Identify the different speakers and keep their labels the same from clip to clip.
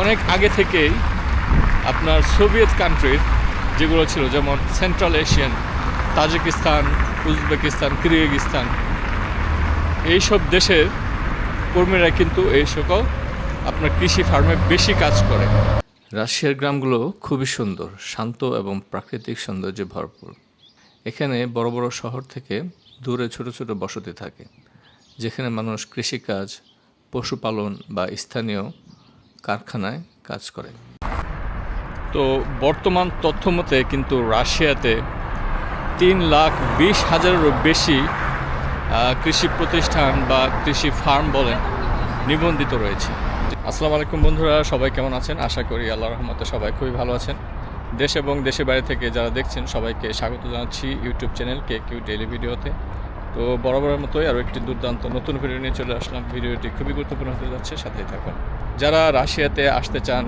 Speaker 1: অনেক আগে থেকেই আপনার সোভিয়েত কান্ট্রির যেগুলো ছিল, যেমন central Asian Tajikistan Uzbekistan Kyrgyzstan এইসব দেশের কর্মীরা কিন্তু এই সকল আপনার কৃষি ফার্মে বেশি কাজ করে। রাশিয়ার গ্রামগুলো খুবই সুন্দর, শান্ত এবং প্রাকৃতিক সৌন্দর্যে ভরপুর। এখানে বড় বড় শহর থেকে দূরে ছোট ছোট বসতি থাকে, যেখানে মানুষ কৃষিকাজ, পশুপালন বা স্থানীয় কারখানায় কাজ করে। তো বর্তমান তথ্য মতে কিন্তু রাশিয়াতে তিন লাখ বিশ হাজারেরও বেশি কৃষি প্রতিষ্ঠান বা কৃষি ফার্ম বলেন নিবন্ধিত রয়েছে। আসসালামু আলাইকুম বন্ধুরা, সবাই কেমন আছেন? আশা করি আল্লাহ রহমতে সবাই খুবই ভালো আছেন। দেশ এবং দেশের বাইরে থেকে যারা দেখছেন, সবাইকে স্বাগত জানাচ্ছি YouTube channel K Q daily ভিডিওতে। তো বরাবরের মতোই আরও একটি দুর্দান্ত নতুন ভিডিও নিয়ে চলে আসলাম। ভিডিওটি খুবই গুরুত্বপূর্ণ হতে যাচ্ছে, সাথেই থাকুন। যারা রাশিয়াতে আসতে চান,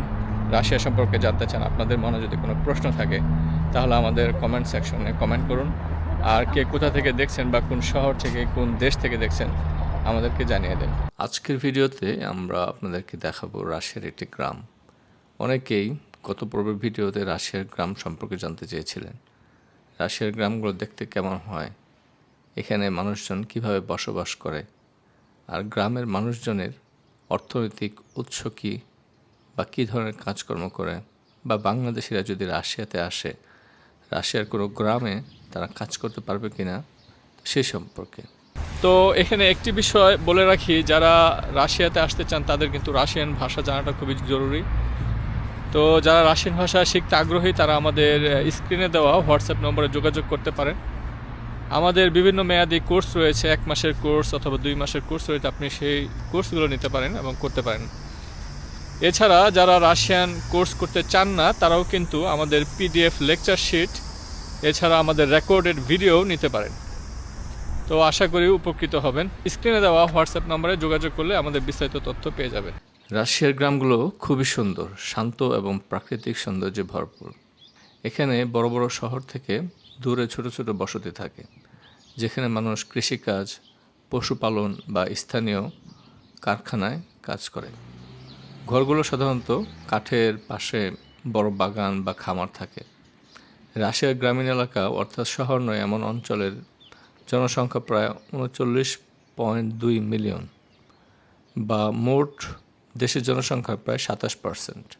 Speaker 1: রাশিয়া সম্পর্কে জানতে চান, আপনাদের মনে যদি কোনো প্রশ্ন থাকে, তাহলে আমাদের কমেন্ট সেকশনে কমেন্ট করুন। আর কে কোথা থেকে দেখছেন বা কোন শহর থেকে, কোন দেশ থেকে দেখছেন, আমাদেরকে জানিয়ে দেন। আজকের ভিডিওতে আমরা আপনাদেরকে দেখাবো রাশিয়ার একটি গ্রাম। অনেকেই গত পূর্বের ভিডিওতে রাশিয়ার গ্রাম সম্পর্কে জানতে চেয়েছিলেন। রাশিয়ার গ্রামগুলো দেখতে কেমন হয়? এখানে মানুষজন কীভাবে বসবাস করে? আর গ্রামের মানুষজনের অর্থনৈতিক উৎস কী? বা কী ধরনের কাজকর্ম করে? বা বাংলাদেশিরা যদি রাশিয়াতে আসে, রাশিয়ার কোনো গ্রামে তারা কাজ করতে পারবে কি না সে সম্পর্কে। তো এখানে একটি বিষয় বলে রাখি, যারা রাশিয়াতে আসতে চান, তাদের কিন্তু রাশিয়ান ভাষা জানাটা খুবই জরুরি। তো যারা রাশিয়ান ভাষা শিখতে আগ্রহী, তারা আমাদের স্ক্রিনে দেওয়া হোয়াটসঅ্যাপ নম্বরে যোগাযোগ করতে পারেন। আমাদের বিভিন্ন মেয়াদি কোর্স রয়েছে, এক মাসের কোর্স অথবা দুই মাসের কোর্স রয়েছে, আপনি সেই কোর্সগুলো নিতে পারেন এবং করতে পারেন। এছাড়া যারা রাশিয়ান কোর্স করতে চান না, তারাও কিন্তু আমাদের পিডিএফ লেকচার শিট, এছাড়া আমাদের রেকর্ডেড ভিডিও নিতে পারেন। তো আশা করি উপকৃত হবেন। স্ক্রিনে দেওয়া হোয়াটসঅ্যাপ নম্বরে যোগাযোগ করলে আমাদের বিস্তারিত তথ্য পেয়ে যাবেন। রাশিয়ার গ্রামগুলো খুবই সুন্দর, শান্ত এবং প্রাকৃতিক সৌন্দর্যে ভরপুর। এখানে বড় বড় শহর থেকে দূরে ছোট ছোট বসতি থাকে। যেখানে মানুষ কৃষিকাজ, পশুপালন বা স্থানীয় কারখানায় কাজ করে। ঘরগুলো সাধারণত কাঠের পাশে বড় বাগান বা খামার থাকে। রাশিয়ার গ্রামীণ এলাকা অর্থাৎ শহর নয়, এমন অঞ্চলের জনসংখ্যা প্রায় উনচল্লিশ পয়েন্ট দুই মিলিয়ন বা মোট দেশের জনসংখ্যার প্রায় সাতাশ পার্সেন্ট।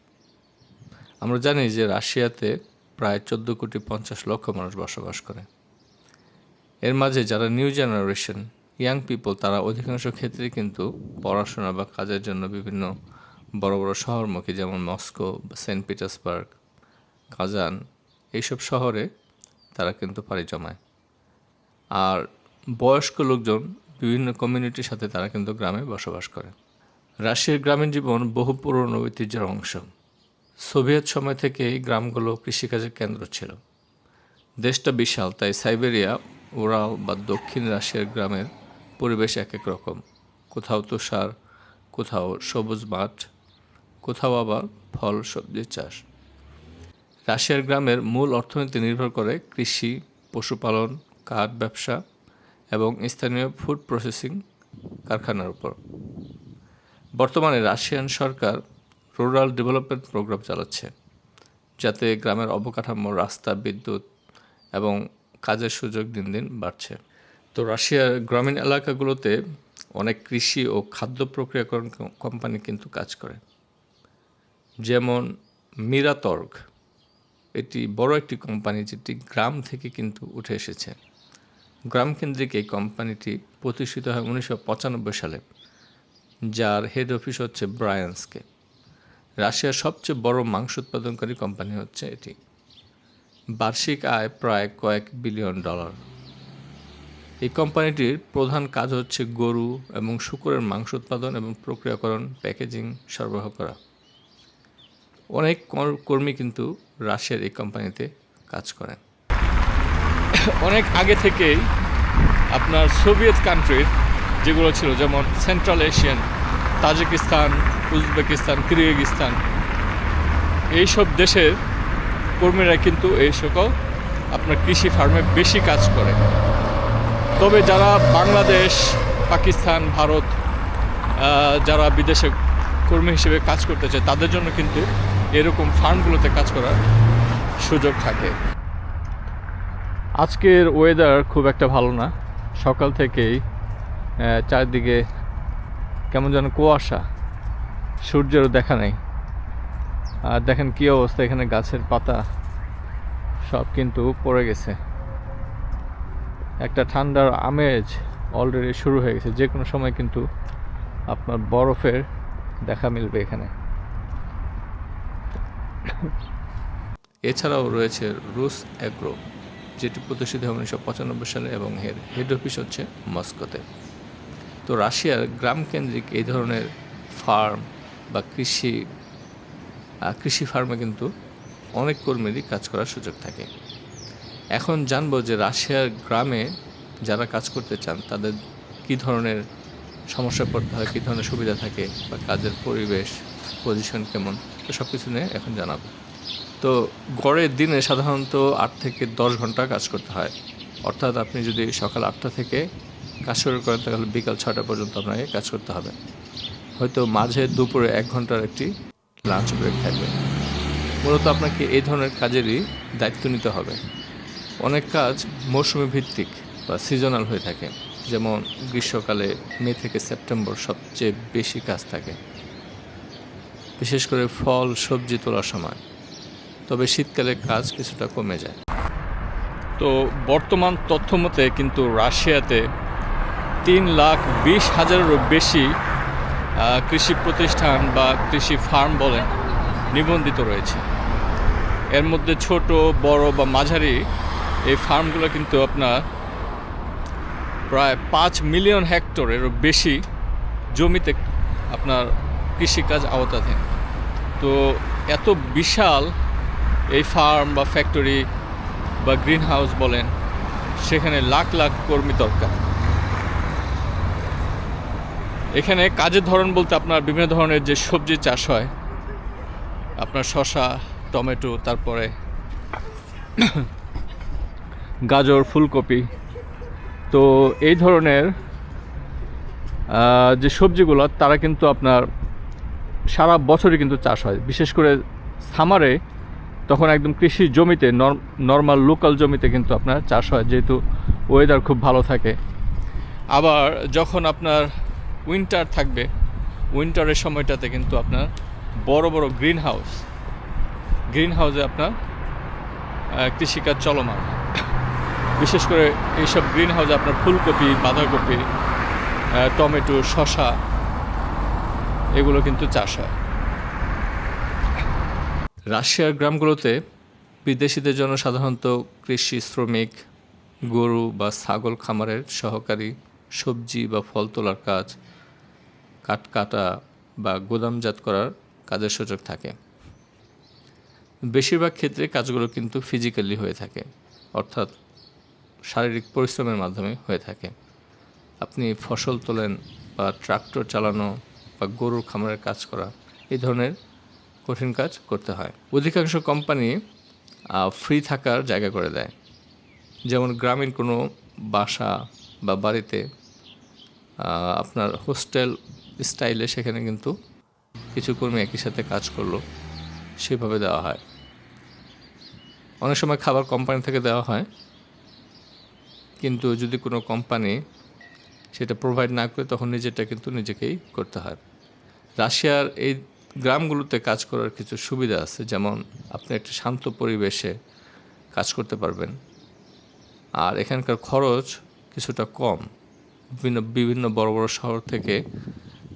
Speaker 1: আমরা জানি যে রাশিয়াতে প্রায় চোদ্দ কোটি পঞ্চাশ লক্ষ মানুষ বসবাস করে। এর মাঝে যারা নিউ জেনারেশন, ইয়াং পিপল, তারা অধিকাংশ ক্ষেত্রে কিন্তু পড়াশোনা বা কাজের জন্য বিভিন্ন বড় বড় শহরমুখী, যেমন মস্কো, সেন্ট পিটার্সবার্গ, কাজান, এইসব শহরে তারা কিন্তু পাড়ি জমায়। আর বয়স্ক লোকজন বিভিন্ন কমিউনিটির সাথে তারা কিন্তু গ্রামে বসবাস করে। রাশিয়ার গ্রামীণ জীবন বহু পুরনো ঐতিহ্যের অংশ। সোভিয়েত সময় থেকেই গ্রামগুলো কৃষিকাজের কেন্দ্র ছিল। দেশটা বিশাল, তাই সাইবেরিয়া ওরাল বা দক্ষিণ রাশিয়ার গ্রামের পরিবেশ এক এক রকম। কোথাও তুষার, কোথাও সবুজ মাঠ, কোথাও আবার ফল সবজির চাষ। রাশিয়ার গ্রামের মূল অর্থনীতি নির্ভর করে কৃষি, পশুপালন, কাঠ ব্যবসা এবং স্থানীয় ফুড প্রসেসিং কারখানার উপর। বর্তমানে রাশিয়ান সরকার রুরাল ডেভেলপমেন্ট প্রোগ্রাম চালাচ্ছে, যাতে গ্রামের অবকাঠামো, রাস্তা, বিদ্যুৎ এবং কাজের সুযোগ দিন দিন বাড়ছে। তো রাশিয়ার গ্রামীণ এলাকাগুলোতে অনেক কৃষি ও খাদ্য প্রক্রিয়াকরণ কোম্পানি কিন্তু কাজ করে। যেমন মিরাতর্গ, এটি বড় একটি কোম্পানি যেটি গ্রাম থেকে কিন্তু উঠে এসেছে। গ্রামকেন্দ্রিক এই কোম্পানিটি প্রতিষ্ঠিত হয় উনিশশো পঁচানব্বই সালে, যার হেড অফিস হচ্ছে ব্রায়ান্সকে রাশিয়ার সবচেয়ে বড় মাংস উৎপাদনকারী কোম্পানি হচ্ছে এটি। বার্ষিক আয় প্রায় কয়েক বিলিয়ন ডলার। এই কোম্পানিটির প্রধান কাজ হচ্ছে গরু এবং শুকরের মাংস উৎপাদন এবং প্রক্রিয়াকরণ, প্যাকেজিং, সরবরাহ করা। অনেক কর- কর্মী কিন্তু রাশিয়ার এই কোম্পানিতে কাজ করেন। অনেক আগে থেকেই আপনার সোভিয়েত কান্ট্রির যেগুলো ছিল, যেমন central Asian, Tajikistan, Uzbekistan Kyrgyzstan এইসব দেশের কর্মীরা কিন্তু এই সকল আপনার কৃষি ফার্মে বেশি কাজ করে। তবে যারা বাংলাদেশ, পাকিস্তান, ভারত যারা বিদেশে কর্মী হিসেবে কাজ করতে চায়, তাদের জন্য কিন্তু এরকম ফার্মগুলোতে কাজ করার সুযোগ থাকে। আজকের ওয়েদার খুব একটা ভালো না। সকাল থেকেই চারদিকে কেমন যেন কুয়াশা, সূর্যেরও দেখা নেই। আর দেখেন কী অবস্থা, এখানে গাছের পাতা সব কিন্তু পড়ে গেছে। একটা ঠান্ডার আমেজ অলরেডি শুরু হয়ে গেছে, যে কোনো সময় কিন্তু আপনার বরফের দেখা মিলবে এখানে। এছাড়াও রয়েছে রুস অ্যাগ্রো, যেটি প্রতিষ্ঠিত হয় উনিশশো পঁচানব্বই সালে এবং এর হেড অফিস হচ্ছে মস্কোতে। তো রাশিয়ার গ্রাম কেন্দ্রিক এই ধরনের ফার্ম বা কৃষি কৃষি ফার্মে কিন্তু অনেক কর্মীরই কাজ করার সুযোগ থাকে। এখন জানব যে রাশিয়ার গ্রামে যারা কাজ করতে চান, তাদের কী ধরনের সমস্যা পড়তে হয়, কী ধরনের সুবিধা থাকে বা কাজের পরিবেশ পজিশন কেমন, তো সব কিছু নিয়ে এখন জানাব। তো গড়ের দিনে সাধারণত আট থেকে দশ ঘণ্টা কাজ করতে হয়। অর্থাৎ আপনি যদি সকাল আটটা থেকে কাজ শুরু করেন, তাহলে বিকাল ছটা পর্যন্ত আপনাকে কাজ করতে হবে। হয়তো মাঝে দুপুরে এক ঘণ্টার একটি লাঞ্চ ব্রেক থাকবে। মূলত আপনাকে এই ধরনের কাজেরই দায়িত্ব নিতে হবে। অনেক কাজ মৌসুমি ভিত্তিক বা সিজনাল হয়ে থাকে। যেমন গ্রীষ্মকালে মে থেকে সেপ্টেম্বর সবচেয়ে বেশি কাজ থাকে। বিশেষ করে ফল, সবজি তোলার সময়। তবে শীতকালে কাজ কিছুটা কমে যায়। তো বর্তমান তথ্য মতে কিন্তু রাশিয়াতে তিন লাখ বিশ হাজারেরও বেশি কৃষি প্রতিষ্ঠান বা কৃষি ফার্ম বলেন নিবন্ধিত রয়েছে। এর মধ্যে ছোট, বড় বা মাঝারি এই ফার্মগুলো কিন্তু আপনার প্রায় পাঁচ মিলিয়ন হেক্টরেরও বেশি জমিতে আপনার কৃষিকাজ আওতাধীন তো এত বিশাল এই ফার্ম বা ফ্যাক্টরি বা গ্রিন হাউস বলেন, সেখানে লাখ লাখ কর্মী দরকার। এখানে কাজের ধরন বলতে আপনার বিভিন্ন ধরনের যে সবজি চাষ হয়। আপনার শসা, টমেটো, তারপরে গাজর, ফুলকপি। তো এই ধরনের যে সবজিগুলো, তারা কিন্তু আপনার সারা বছরই কিন্তু চাষ হয়। বিশেষ করে সামারে তখন একদম কৃষি জমিতে নর্মাল লোকাল জমিতে কিন্তু আপনার চাষ হয়, যেহেতু ওয়েদার খুব ভালো থাকে। আবার যখন আপনার উইন্টার থাকবে। উইন্টারের সময়টাতে কিন্তু আপনার বড় বড় গ্রিন হাউস গ্রিন হাউসে আপনার কৃষিকাজ চলমান। বিশেষ করে এইসব গ্রিন হাউসে আপনার ফুলকপি, বাঁধাকপি টমেটো, শসা, এগুলো কিন্তু চাষ হয়। রাশিয়ার গ্রামগুলোতে বিদেশিদের জন্য সাধারণত কৃষি শ্রমিক, গরু বা ছাগল খামারের সহকারী সবজি বা ফল তোলার কাজ কাঠ কাটা বা গোদামজাত করার কাজের সুযোগ থাকে। বেশিরভাগ ক্ষেত্রে কাজগুলো কিন্তু ফিজিক্যালি হয়ে থাকে, অর্থাৎ শারীরিক পরিশ্রমের মাধ্যমে হয়ে থাকে। আপনি ফসল তোলেন বা ট্রাক্টর চালানো বা গরুর খামারের কাজ করা, এই ধরনের কঠিন কাজ করতে হয়। অধিকাংশ কোম্পানি ফ্রি থাকার জায়গা করে দেয়। যেমন গ্রামীণ কোনো বাসা বা বাড়িতে আপনার হোস্টেল স্টাইলে সেখানে কিন্তু কিছু কর্মী একই সাথে কাজ করল, সেভাবে দেওয়া হয়। অনেক সময় খাবার কোম্পানি থেকে দেওয়া হয়, কিন্তু যদি কোনো কোম্পানি সেটা প্রোভাইড না করে, তখন নিজেরটা কিন্তু নিজেকেই করতে হয়। রাশিয়ার এই গ্রামগুলোতে কাজ করার কিছু সুবিধা আছে, যেমন আপনি একটা শান্ত পরিবেশে কাজ করতে পারবেন। আর এখানকার খরচ কিছুটা কম। বিভিন্ন বিভিন্ন বড় বড় শহর থেকে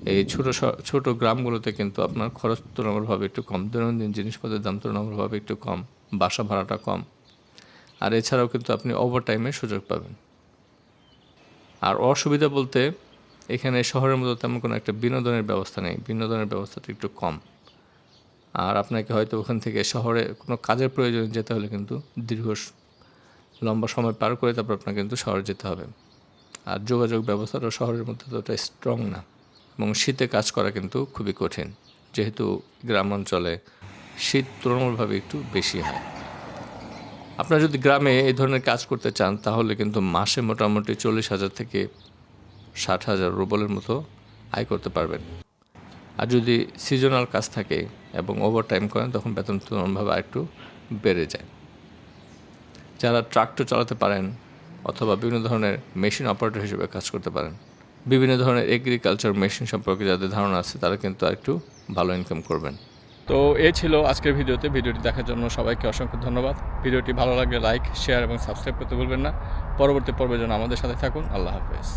Speaker 1: এই ছোটো ছোটো গ্রামগুলোতে কিন্তু আপনার খরচ তুলনামূলকভাবে একটু কম। দৈনন্দিন জিনিসপত্রের দাম তুলনামূলকভাবে একটু কম, বাসা ভাড়াটা কম। আর এছাড়াও কিন্তু আপনি ওভার টাইমের সুযোগ পাবেন। আর অসুবিধা বলতে এখানে শহরের মতো তেমন কোনো একটা বিনোদনের ব্যবস্থা নেই। বিনোদনের ব্যবস্থাটা একটু কম। আর আপনাকে হয়তো ওখান থেকে শহরে কোনো কাজের প্রয়োজনে যেতে হলে কিন্তু দীর্ঘ লম্বা সময় পার করে তারপর আপনাকে কিন্তু শহরে যেতে হবে। আর যোগাযোগ ব্যবস্থাটা শহরের মধ্যে ততটা স্ট্রং না। এবং শীতে কাজ করা কিন্তু খুবই কঠিন। যেহেতু গ্রাম অঞ্চলে শীত তুলনামূলকভাবে একটু বেশি হয়। আপনারা যদি গ্রামে এই ধরনের কাজ করতে চান, তাহলে কিন্তু মাসে মোটামুটি চল্লিশ হাজার থেকে ষাট হাজার রুবলের মতো আয় করতে পারবেন। আর যদি সিজনাল কাজ থাকে এবং ওভারটাইম করেন, তখন বেতন তুলনাভাবে আরেকটু বেড়ে যায়। যারা ট্রাক্টর চালাতে পারেন অথবা বিভিন্ন ধরনের মেশিন অপারেটর হিসেবে কাজ করতে পারেন। বিভিন্ন ধরনের এগ্রিকালচার মেশিন সম্পর্কে যাদের ধারণা আছে, তারা কিন্তু একটু ভালো ইনকাম করবেন। তো এ ছিল আজকের ভিডিওতে। ভিডিওটি দেখার জন্য সবাইকে অসংখ্য ধন্যবাদ। ভিডিওটি ভালো লাগলে লাইক শেয়ার এবং সাবস্ক্রাইব করতে ভুলবেন না। পরবর্তী পর্বের জন্য আমাদের সাথে থাকুন। আল্লাহ হাফেজ।